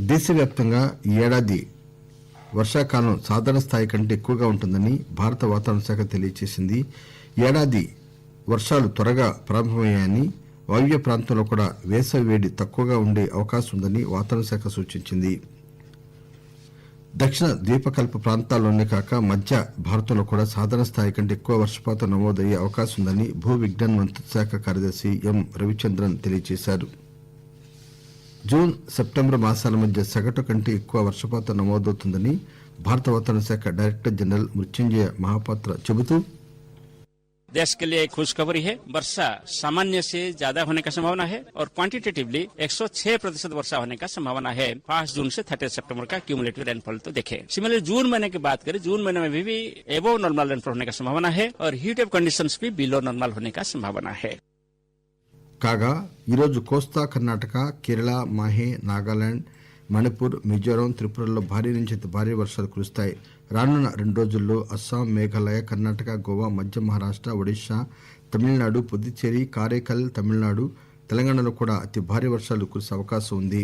దేశవ్యాప్తంగా ఈ ఏడాది వర్షాకాలం సాధారణ స్థాయి కంటే ఎక్కువగా ఉంటుందని భారత వాతావరణ శాఖ తెలియజేసింది. ఏడాది వర్షాలు త్వరగా ప్రారంభమయ్యాయని వాయువ్య ప్రాంతంలో కూడా వేసవి వేడి తక్కువగా ఉండే అవకాశం ఉందని వాతావరణ శాఖ సూచించింది. దక్షిణ ద్వీపకల్ప ప్రాంతాల్లోనే కాక మధ్య భారతంలో కూడా సాధారణ స్థాయి కంటే ఎక్కువ వర్షపాతం నమోదయ్యే అవకాశం ఉందని భూ విజ్ఞాన మంత్రిత్వ శాఖ కార్యదర్శి ఎం రవిచంద్రన్ తెలియజేశారు. జూన్ సెప్టెంబర్ మాసాల మధ్య సగటు కంటే ఎక్కువ వర్షపాతం నమోదవుతుందని భారత వాతావరణ శాఖ డైరెక్టర్ జనరల్ మృత్యుంజయ మహాపాత్ర చెబుతూ देश के लिए एक खुशखबरी है वर्षा सामान्य से ज्यादा होने का संभावना है और क्वांटिटेटिवली 106 प्रतिशत वर्षा होने का संभावना है पांच जून से थर्टी सितंबर का क्यूमुलेटिव रेनफॉल तो देखे सिमिलर जून महीने की बात करें जून महीने में भी, भी एबो नॉर्मल रेनफॉल होने का संभावना है और हीट वेव कंडीशंस भी बिलो नॉर्मल होने का संभावना है కాగా ఈరోజు కోస్తా కర్ణాటక కేరళ మాహే నాగాలాండ్ మణిపూర్ మిజోరాం త్రిపురలో భారీ నుంచి అతి భారీ వర్షాలు కురుస్తాయి. రానున్న రెండు రోజుల్లో అస్సాం మేఘాలయ కర్ణాటక గోవా మధ్య మహారాష్ట ఒడిశా తమిళనాడు పుదుచ్చేరి కారైకల్ తమిళనాడు తెలంగాణలో కూడా అతి భారీ వర్షాలు కురిసే అవకాశం ఉంది.